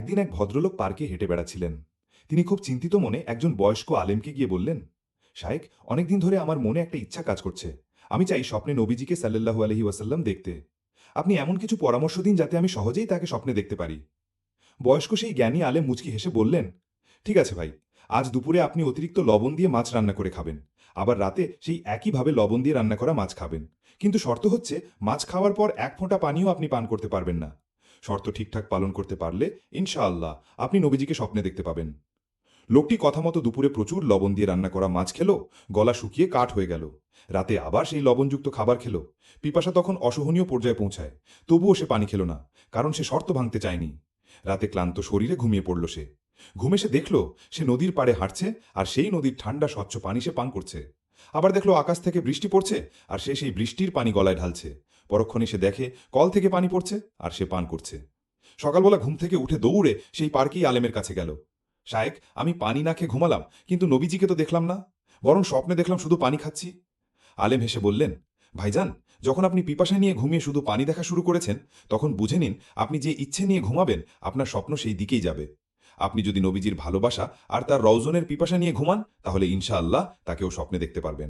একদিন এক ভদ্রলোক পার্কে হেঁটে বেড়াচ্ছিলেন। তিনি খুব চিন্তিত মনে একজন বয়স্ক আলেমকে গিয়ে বললেন, শায়েক, অনেকদিন ধরে আমার মনে একটা ইচ্ছা কাজ করছে। আমি চাই স্বপ্নে নবীজিকে সাল্লাল্লাহু আলহি ওয়াসাল্লাম দেখতে। আপনি এমন কিছু পরামর্শ দিন যাতে আমি সহজেই তাকে স্বপ্নে দেখতে পারি। বয়স্ক সেই জ্ঞানী আলেম মুচকি হেসে বললেন, ঠিক আছে ভাই, আজ দুপুরে আপনি অতিরিক্ত লবণ দিয়ে মাছ রান্না করে খাবেন। আবার রাতে সেই একইভাবে লবণ দিয়ে রান্না করা মাছ খাবেন। কিন্তু শর্ত হচ্ছে, মাছ খাওয়ার পর এক ফোঁটা পানিও আপনি পান করতে পারবেন না। শর্ত ঠিকঠাক পালন করতে পারলে, ইনশাআল্লাহ, আপনি নবীজিকে স্বপ্নে দেখতে পাবেন। লোকটি কথা মতো দুপুরে প্রচুর লবণ দিয়ে রান্না করা মাছ খেলো, গলা শুকিয়ে কাঠ হয়ে গেল। রাতে আবার সেই লবণযুক্ত খাবার খেলো। পিপাসা তখন অসহনীয় পর্যায়ে পৌঁছায়, তবুও সে পানি খেল না, কারণ সে শর্ত ভাঙতে চায়নি। রাতে ক্লান্ত শরীরে ঘুমিয়ে পড়ল সে। ঘুমে সে দেখল, সে নদীর পাড়ে হাঁটছে আর সেই নদীর ঠান্ডা স্বচ্ছ পানি সে পান করছে। আবার দেখল আকাশ থেকে বৃষ্টি পড়ছে আর সে সেই বৃষ্টির পানি গলায় ঢালছে। পরক্ষণে সে দেখে কল থেকে পানি পড়ছে আর সে পান করছে। সকালবেলা ঘুম থেকে উঠে দৌড়ে সেই পার্কেই আলেমের কাছে গেল। শায়েক, আমি পানি না খেয়ে ঘুমালাম, কিন্তু নবীজিকে তো দেখলাম না। বরং স্বপ্নে দেখলাম শুধু পানি খাচ্ছি। আলেম হেসে বললেন, ভাইজান, যখন আপনি পিপাসা নিয়ে ঘুমিয়ে শুধু পানি দেখা শুরু করেছেন, তখন বুঝে নিন আপনি যে ইচ্ছে নিয়ে ঘুমাবেন, আপনার স্বপ্ন সেই দিকেই যাবে। আপনি যদি নবীজির ভালোবাসা আর তার রওজনের পিপাসা নিয়ে ঘুমান, তাহলে ইনশাআল্লাহ তাকেও স্বপ্নে দেখতে পারবেন।